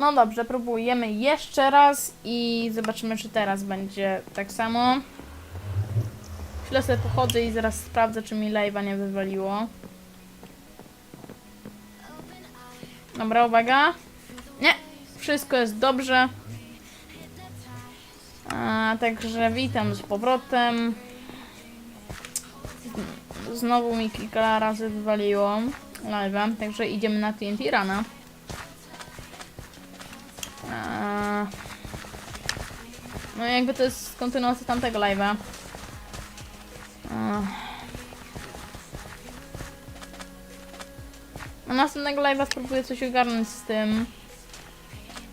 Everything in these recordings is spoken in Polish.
No dobrze, próbujemy jeszcze raz i zobaczymy, czy teraz będzie tak samo. Chwilę sobie pochodzę i zaraz sprawdzę, czy mi live'a nie wywaliło. Dobra, uwaga. Nie, wszystko jest dobrze. A, także witam z powrotem. Znowu mi kilka razy wywaliło live'a, także idziemy na TNT Rana. No jakby to jest kontynuacja tamtego live'a. Na następnego live'a spróbuję coś ogarnąć z tym.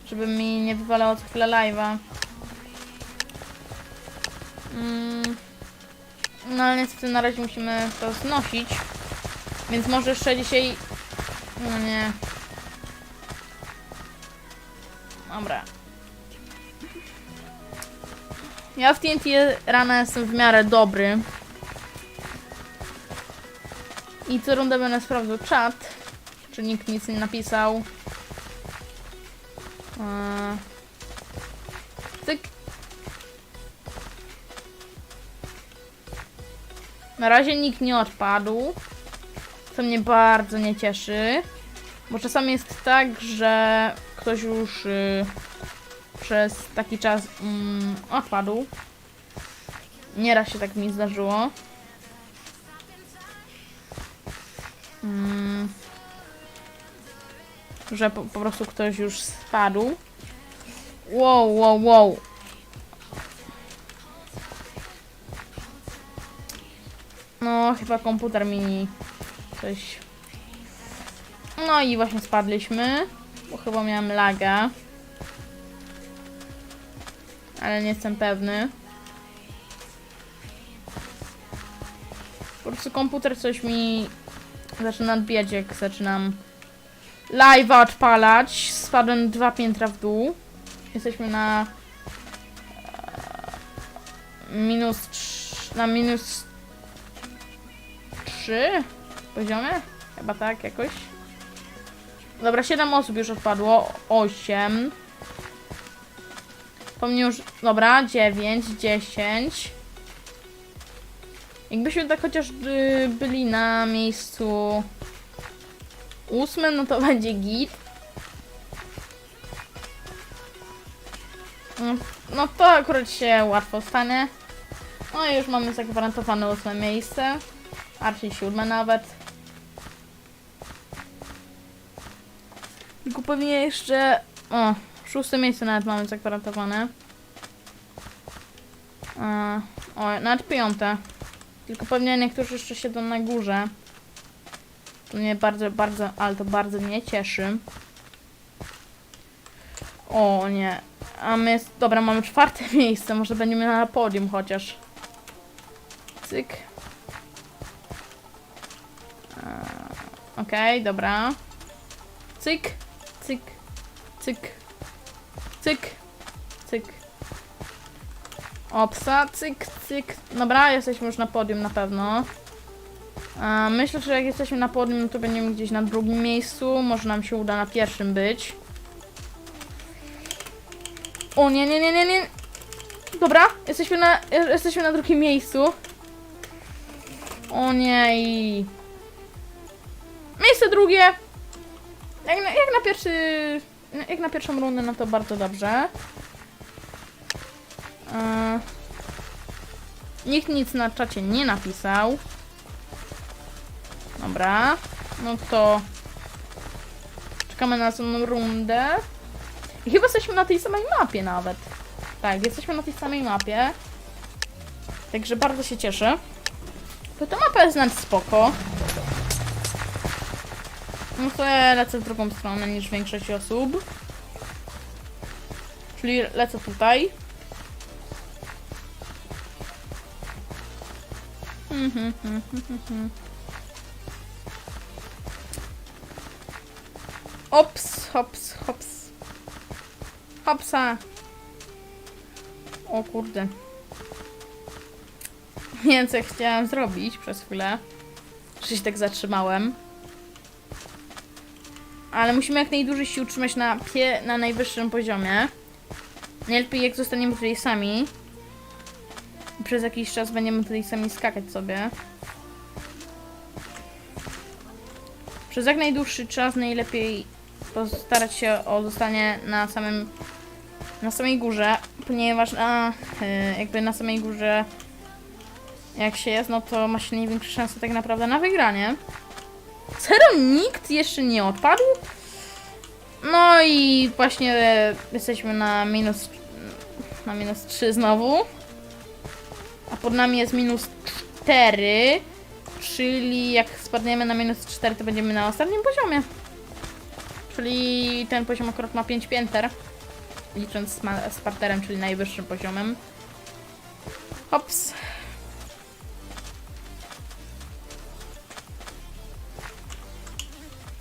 Żeby mi nie wywalało co chwilę live'a. Mm. No ale niestety na razie musimy to znosić. Więc może jeszcze dzisiaj... No nie. Dobra. Ja w TNT rana jestem w miarę dobry. I co rundę będę sprawdzał czat. Czy nikt nic nie napisał. Eee. Cyk. Na razie nikt nie odpadł. Co mnie bardzo nie cieszy. Bo czasami jest tak, że ktoś już y, przez taki czas mm, odpadł. Nieraz się tak mi zdarzyło. Mm, że po, po prostu ktoś już spadł. Wow, wow, wow. No, chyba komputer mi coś... No i właśnie spadliśmy, bo chyba miałem laga. Ale nie jestem pewny. Po prostu komputer coś mi zaczyna odbijać, jak zaczynam live'a odpalać. Spadłem dwa piętra w dół. Jesteśmy na e, minus trz- na minus 3 poziomie? Chyba tak jakoś. Dobra, 7 osób już odpadło. 8. Po mnie już. Dobra, 9, 10. Jakbyśmy tak chociaż y, byli na miejscu ósmym, no to będzie git. Mm, No to akurat się łatwo stanie. No i już mamy zagwarantowane ósme miejsce. Archie siódme nawet. Tylko pewnie jeszcze... O, szóste miejsce nawet mamy zagwarantowane. E, o, nawet piąte. Tylko pewnie niektórzy jeszcze siedzą na górze. To mnie bardzo, bardzo, ale to bardzo mnie cieszy. O nie. A my jest... Dobra, mamy czwarte miejsce. Może będziemy na podium chociaż. Cyk. Eee, Okej, dobra. Cyk, cyk, cyk, cyk, cyk. Opsa, cyk, cyk. Dobra, jesteśmy już na podium na pewno. E, myślę, że jak jesteśmy na podium, to będziemy gdzieś na drugim miejscu. Może nam się uda na pierwszym być. O nie, nie, nie, nie, nie. Dobra, jesteśmy na, jesteśmy na drugim miejscu. O nie i... Miejsce drugie. Jak na, jak na pierwszy... Jak na pierwszą rundę, no to bardzo dobrze. Eee, nikt nic na czacie nie napisał. Dobra. No to... Czekamy na następną rundę. I chyba jesteśmy na tej samej mapie nawet. Tak, jesteśmy na tej samej mapie. Także bardzo się cieszę. To ta mapa jest nawet spoko. No to ja lecę w drugą stronę niż większość osób. Czyli lecę tutaj. Ops, hops, hops. Hopsa. O kurde. Nie chciałam zrobić przez chwilę. Że się tak zatrzymałem. Ale musimy jak najdłużej się utrzymać na, pie, na najwyższym poziomie. Najlepiej jak zostaniemy tutaj sami. Przez jakiś czas będziemy tutaj sami skakać sobie. Przez jak najdłuższy czas najlepiej postarać się o zostanie na samym na samej górze, ponieważ na, y, jakby na samej górze jak się jest, no to ma się największe szanse tak naprawdę na wygranie. Serio nikt jeszcze nie odpadł? No i właśnie jesteśmy na minus na minus 3 znowu. A pod nami jest minus 4. Czyli jak spadniemy na minus 4, to będziemy na ostatnim poziomie. Czyli ten poziom akurat ma 5 pięter. Licząc z, z parterem, czyli najwyższym poziomem. Hops.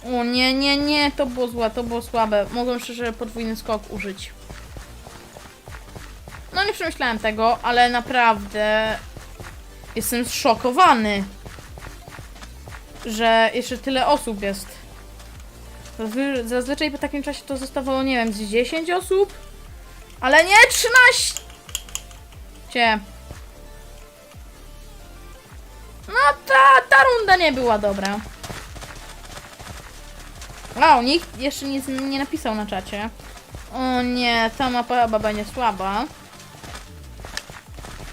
O nie, nie, nie, to było złe, to było słabe. Mogłem szczerze podwójny skok użyć. No nie przemyślałem tego, ale naprawdę jestem zszokowany, że jeszcze tyle osób jest. Zazwy- Zazwyczaj po takim czasie to zostawało, nie wiem, z 10 osób, ale nie 13! Cie. No ta, ta runda nie była dobra. Wow, nikt jeszcze nic nie napisał na czacie. O nie, ta mapa będzie słaba.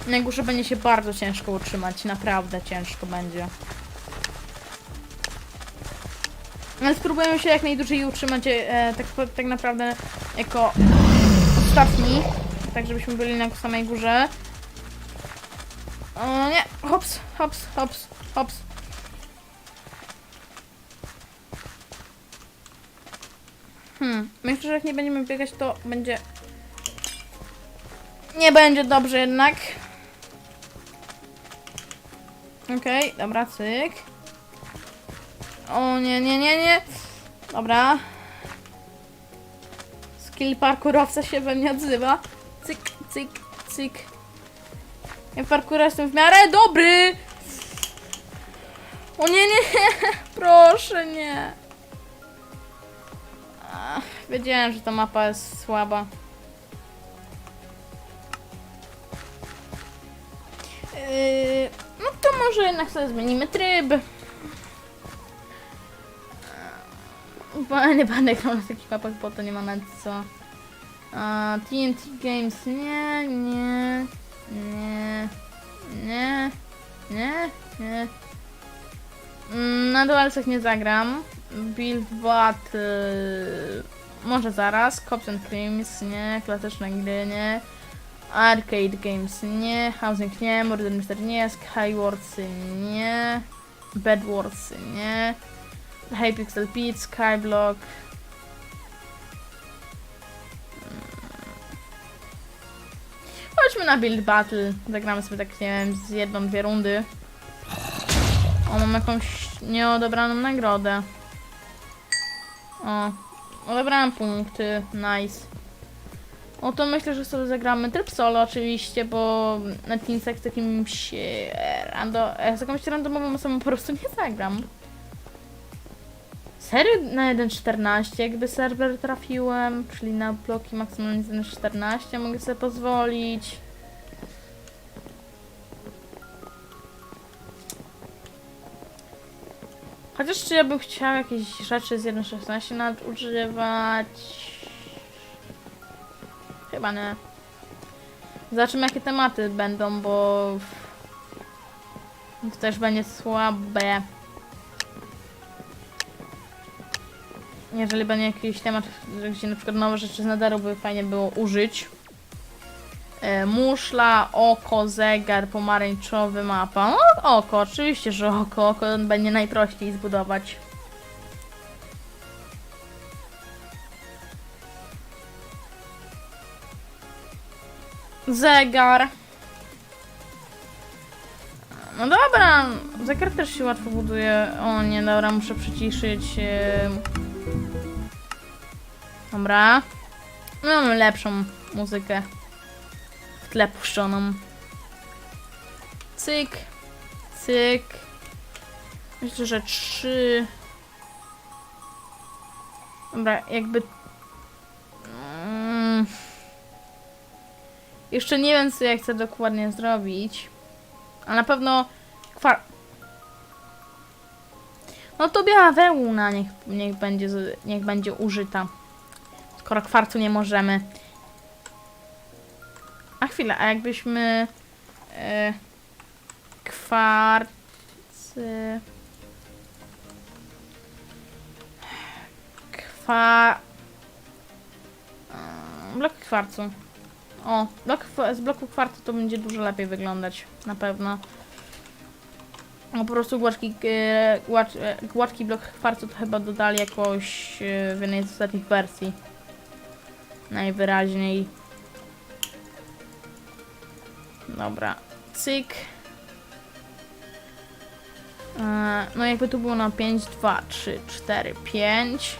Na górze będzie się bardzo ciężko utrzymać, naprawdę ciężko będzie. Ale spróbujemy się jak najdłużej utrzymać e, tak, tak naprawdę jako ostatni, tak żebyśmy byli na samej górze. O nie, hops, hops, hops, hops. Hmm, myślę, że jak nie będziemy biegać, to będzie... Nie będzie dobrze jednak. Okej, dobra, cyk. O nie, nie, nie, nie. Dobra. Skill parkurowca się we mnie odzywa. Cyk, cyk, cyk. Ja w parkurze jestem w miarę dobry. O nie, nie. Proszę, nie. Wiedziałem, że ta mapa jest słaba. Yy, no to może jednak sobie zmienimy tryb. Bo nie będę grał na takich mapach, bo to nie ma nawet co. A, TNT Games, nie, nie, nie, nie, nie, nie. Mm, Na dualcach nie zagram. Build Battle, może zaraz. Cops and Creams, nie. Klasyczne gry, nie. Arcade Games, nie. Housing, nie. Murder Mystery, nie. Skywars, nie. Bedwars, nie. Hypixel Beat, Skyblock. Mm. Chodźmy na Build Battle. Zagramy sobie tak, nie wiem, z jedną, dwie rundy. O, mam jakąś nieodebraną nagrodę. O, odebrałem punkty. Nice. O, to myślę, że sobie zagramy tryb solo oczywiście, bo na Teamsach z jakimś rando, e, z jakąś randomową osobą po prostu nie zagram. Serio na 1.14, jakby serwer trafiłem, czyli na bloki maksymalnie 1.14 mogę sobie pozwolić. Chociaż czy ja bym chciał jakieś rzeczy z 1.16 nadużywać? Chyba nie. Zobaczymy jakie tematy będą, bo to też będzie słabe. Jeżeli będzie jakiś temat, gdzie na przykład nowe rzeczy z nadaru by fajnie było użyć. E, muszla, oko, zegar, pomarańczowy, mapa. No, oko, oczywiście, że oko. Oko będzie najprościej zbudować. Zegar. No dobra, zegar też się łatwo buduje. O nie, dobra, muszę przyciszyć. em. Dobra. Mamy lepszą muzykę tle puszczoną. Cyk, cyk. Myślę, że trzy. Dobra, jakby... Mm. Jeszcze nie wiem, co ja chcę dokładnie zrobić. A na pewno... Kwar... No to biała wełna niech, niech, będzie, niech będzie użyta. Skoro kwarcu nie możemy. A chwila, a jakbyśmy... E, kwarc... e, Kwa... Mm, Blok kwarcu. O, blok, z bloku kwarcu to będzie dużo lepiej wyglądać, na pewno. No po prostu gładki, e, e, gładki blok kwarcu to chyba dodali jakoś e, w jednej z ostatnich wersji. Najwyraźniej. Dobra, cyk. E, No jakby tu było na 5, 2, 3, 4, 5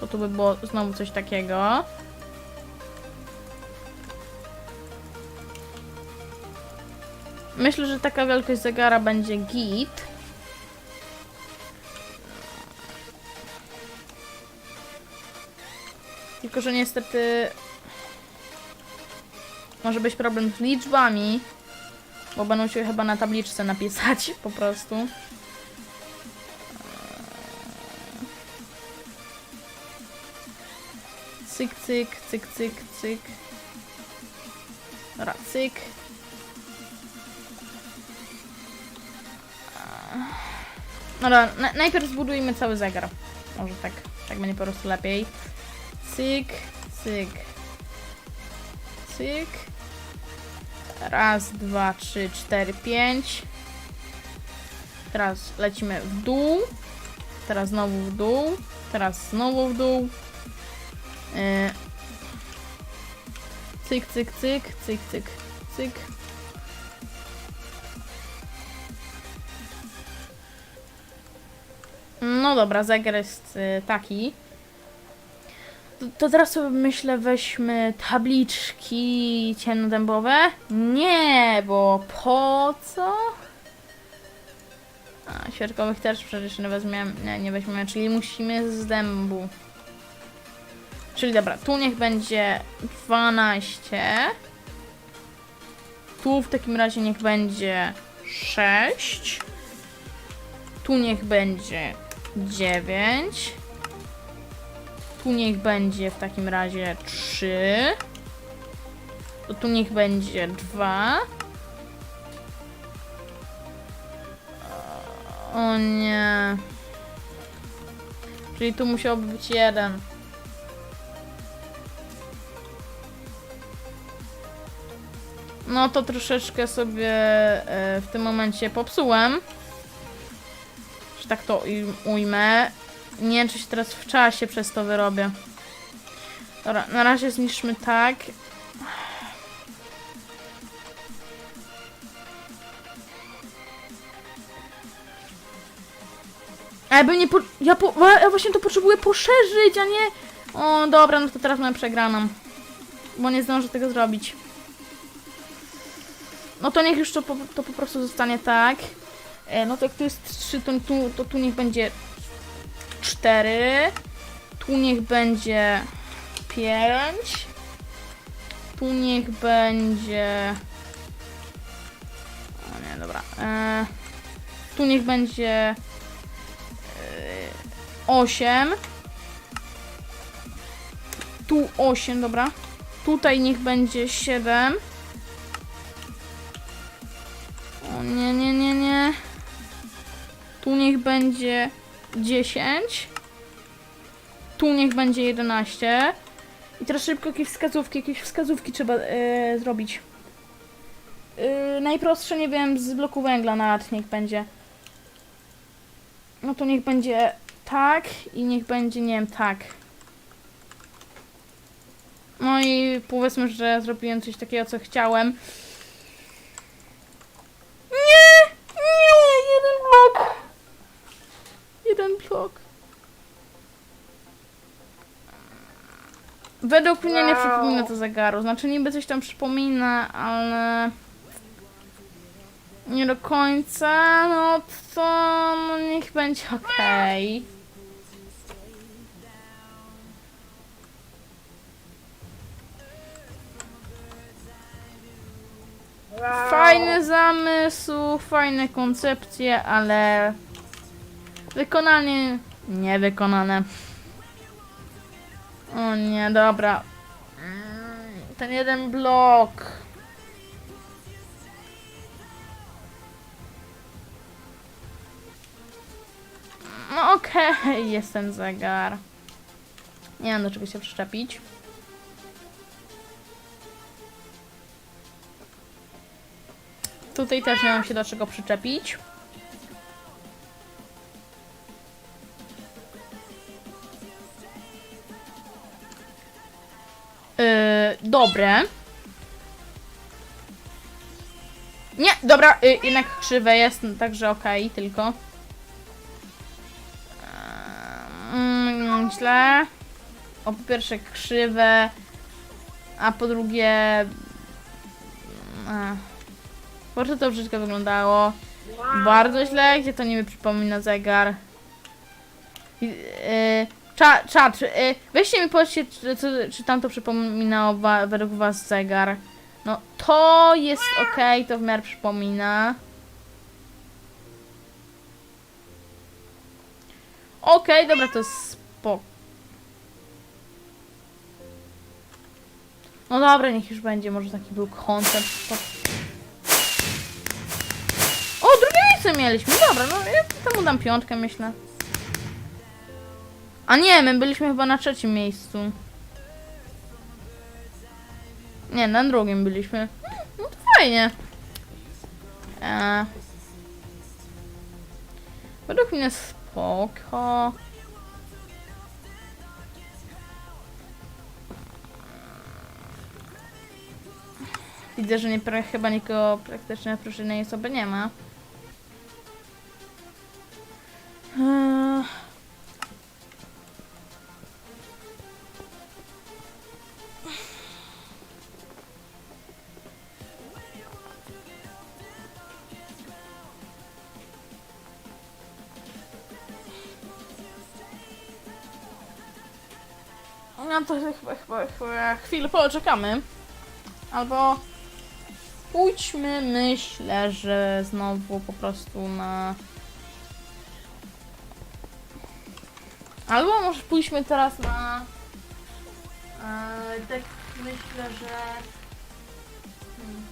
to tu by było znowu coś takiego. Myślę, że taka wielkość zegara będzie git. Tylko, że niestety może być problem z liczbami, bo będą się chyba na tabliczce napisać po prostu. Cyk, cyk, cyk, cyk, cyk. Dobra, cyk. Dobra, na, najpierw zbudujmy cały zegar. Może tak, tak będzie po prostu lepiej. Cyk, cyk. Cyk. Raz, dwa, trzy, cztery, pięć. Teraz lecimy w dół. Teraz znowu w dół. Teraz znowu w dół. E, Cyk, cyk, cyk, cyk, cyk, cyk. No dobra, zegar jest e, taki. To, teraz sobie myślę, weźmy tabliczki ciemnodębowe. Nie, bo po co? A, świadkowych też przecież nie weźmiemy, nie, nie weźmiemy, czyli musimy z dębu. Czyli dobra, tu niech będzie 12. Tu w takim razie niech będzie 6. Tu niech będzie 9. Tu niech będzie w takim razie 3. To tu niech będzie 2. O nie. Czyli tu musiałby być jeden. No to troszeczkę sobie e, w tym momencie popsułem. Że tak to uj- ujmę. Nie wiem, czy się teraz w czasie przez to wyrobię. Dobra, na razie zniszczmy tak. A ja bym nie po... Ja, po... ja właśnie to potrzebuję poszerzyć, a nie... O, dobra, no to teraz mamy przegraną. Bo nie zdążę tego zrobić. No to niech już to po, to po prostu zostanie tak. E, no to jak tu jest 3, to tu, to tu niech będzie 4. Tu niech będzie 5. Tu niech będzie... O nie, dobra. E, tu niech będzie... E, 8. Tu 8, dobra. Tutaj niech będzie 7. O nie, nie, nie, nie. Tu niech będzie 10. Tu niech będzie 11. I teraz szybko jakieś wskazówki, jakieś wskazówki trzeba e, zrobić. E, najprostsze, nie wiem, z bloku węgla nawet niech będzie. No to niech będzie tak i niech będzie, nie wiem, tak. No i powiedzmy, że zrobiłem coś takiego, co chciałem. Według mnie nie przypomina to zegaru. Znaczy niby coś tam przypomina, ale nie do końca, no to no, niech będzie okej. Wow. Fajny zamysł, fajne koncepcje, ale wykonanie niewykonane. O nie, dobra. Ten jeden blok. No okej, jest ten zegar. Nie mam do czego się przyczepić. Tutaj też nie mam się do czego przyczepić. Dobre. Nie, dobra, y, jednak krzywe jest, no, także okej, tylko. Mm, źle. O, po pierwsze krzywe, a po drugie... A, bardzo to brzydko wyglądało. Bardzo źle, gdzie to niby przypomina zegar. I, Yy, cza, czat, yy, weźcie mi powiedzcie, czy, czy, czy tam to przypominało wa, według was zegar. No, to jest ok, to w miarę przypomina. Okej, dobra, to jest. No dobra, niech już będzie, może taki był koncept. O, drugie miejsce mieliśmy, dobra, no ja temu dam piątkę, myślę. A nie, my byliśmy chyba na trzecim miejscu. Nie, na drugim byliśmy. No to fajnie. Eee. Według mnie spoko. Widzę, że nie, chyba nikogo praktycznie oprócz innej osoby nie ma. Chwilę poczekamy. Albo pójdźmy, myślę, że znowu po prostu na... Albo może pójdźmy teraz na... E, tak myślę, że... Hmm.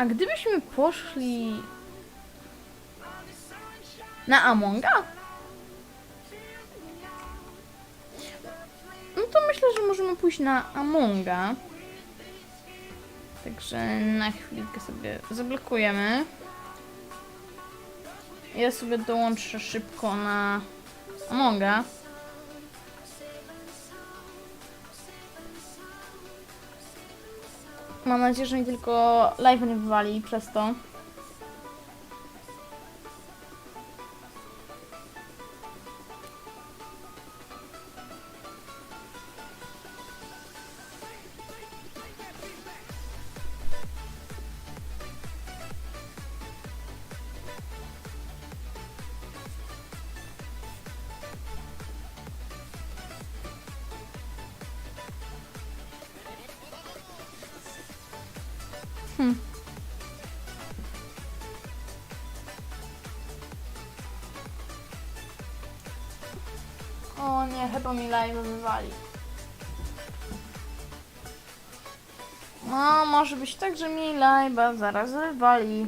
A gdybyśmy poszli na Amonga? No to myślę, że możemy pójść na Amonga. Także na chwilkę sobie zablokujemy. Ja sobie dołączę szybko na Amonga. Mam nadzieję, że mi tylko live nie wywali przez to. Hm. O nie, chyba mi live wywali. No, może być tak, że mi live zaraz wywali.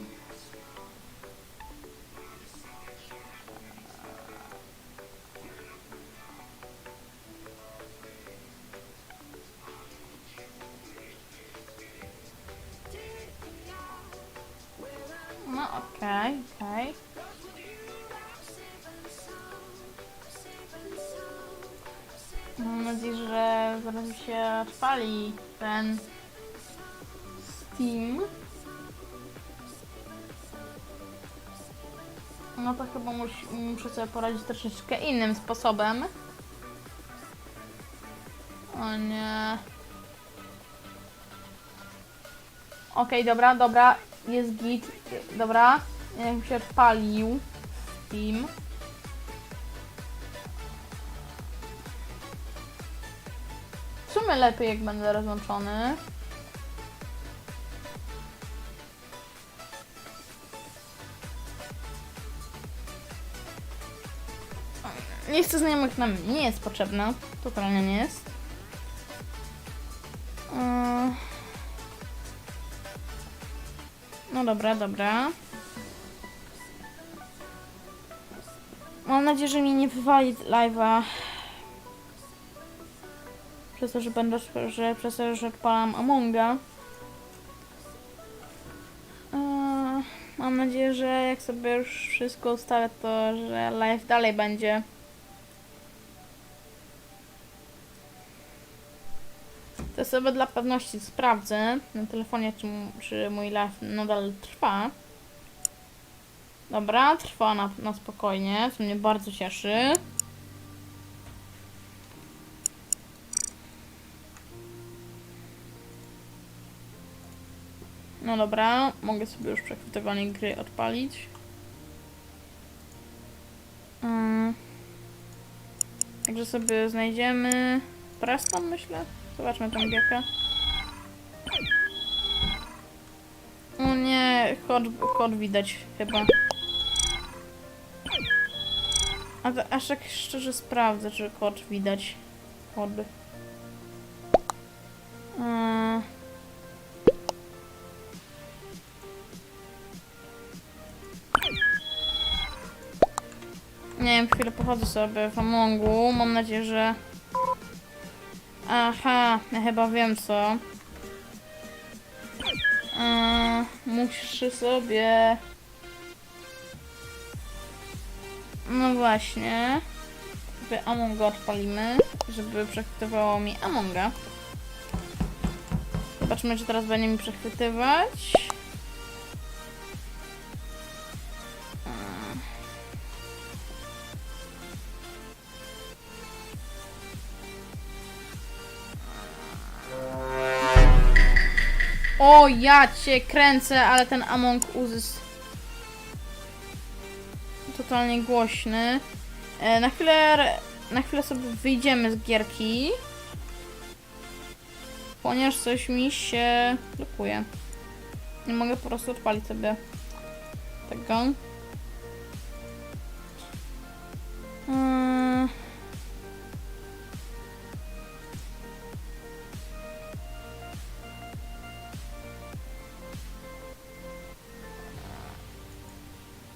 Odpali ten Steam. No to chyba mus, muszę sobie poradzić troszeczkę innym sposobem. O nie. Okej, dobra, dobra. Jest git. Dobra. Jak się odpalił Steam. Sumie lepiej jak będę rozłączony. Lista znajomych nam nie jest potrzebna. Totalnie nie jest. No dobra, dobra. Mam nadzieję, że mi nie wywali live'a. Przez to, że będę, że przez to, że odpalam Amonga. Yy, Mam nadzieję, że jak sobie już wszystko ustalę, to że live dalej będzie. To sobie dla pewności sprawdzę na telefonie, czy, czy mój live nadal trwa. Dobra, trwa na, na spokojnie, co mnie bardzo cieszy. No dobra, mogę sobie już przechwytywanie gry odpalić. Mm. Także sobie znajdziemy Preston, myślę. Zobaczmy tą gierkę. O nie, kod, kod widać chyba. A to aż tak szczerze sprawdzę, czy kod widać. Kod. Nie wiem, chwilę pochodzę sobie w Amongu. Mam nadzieję, że... Aha, ja chyba wiem co. Yy, muszę sobie... No właśnie. Sobie Amonga odpalimy, żeby przechwytywało mi Amonga. Zobaczmy, czy teraz będzie mi przechwytywać. O, ja cię kręcę, ale ten Among Us jest totalnie głośny. E, na chwilę, na chwilę sobie wyjdziemy z gierki. Ponieważ coś mi się blokuje. Nie mogę po prostu odpalić sobie tego.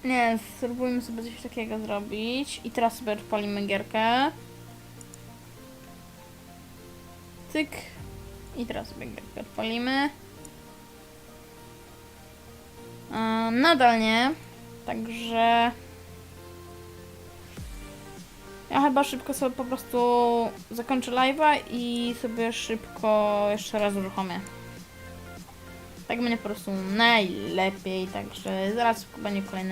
Nie, spróbujmy sobie coś takiego zrobić. I teraz sobie odpalimy gierkę. Tyk. I teraz sobie gierkę odpalimy. Yy, nadal nie. Także... Ja chyba szybko sobie po prostu zakończę live'a i sobie szybko jeszcze raz uruchomię. Tak będzie po prostu najlepiej, także zaraz będzie kolejny